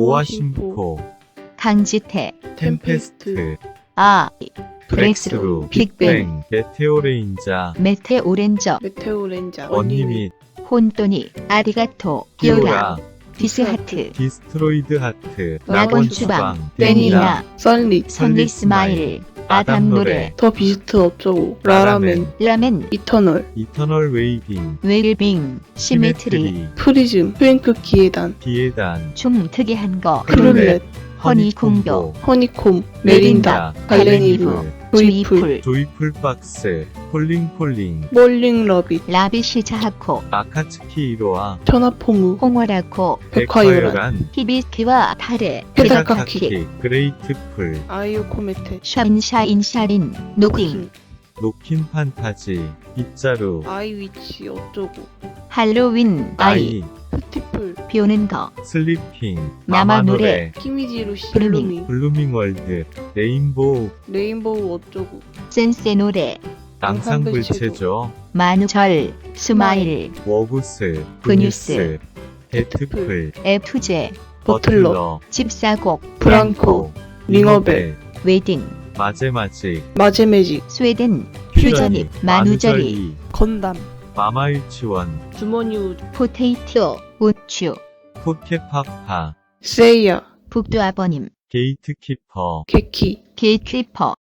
오아심포, 강지태, 템페스트, 아, 브렉스루, 빅뱅, 메테오레인자, 메테오렌저, 메테오 렌자, 언니밋, 혼돈이, 아리가토, 기오라, 기오라, 디스하트, 디스트로이드 하트, 낙원 주방, 베니나, 썰릿, 선리 스마일, 아담 노래, 더 비스트 어쩌고, 라라멘, 라멘, 이터널, 이터널 웨이빙, 웰빙, 시메트리, 프리즘, 트윙크 기회단, 비에단, 중 특이한 거, 크룰렛, 허니 공도, 허니콤, 메린다, 갈레니브, 조이풀, 조이풀 박스, 폴링 폴링, 몰링 러빗, 라비시 자하코, 아카츠키 이로와, 천하포무, 홍월하코, 백화요란, 히비키와 타레, 페다카키, 그레이트풀, 아이유 코메테, 샤인샤인 샤린, 노깅, 노킨 판타지, 빗자루, 아이위치 어쩌고, 할로윈, 아이, 아이, 스티플, 비오는 거, 슬리핑, 마마 마마 노래, 키미지루시, 블루밍. 블루밍, 블루밍 월드, 레인보우, 레인보우 어쩌고, 센세 노래, 낭상불체조, 만우절, 스마일, 워구스, 브뉴스, 데트풀, 에투제, 버틀러, 집사곡, 브랑코, 링어벨, 웨딩, 마제마직, 마제매직, 스웨덴, 휴전입, 만우절이, 건담, 마마유치원, 주머니 우주, 포테이토, 우추, 포켓파파, 세이야, 북두 아버님, 게이트키퍼, 개키, 게이트리퍼,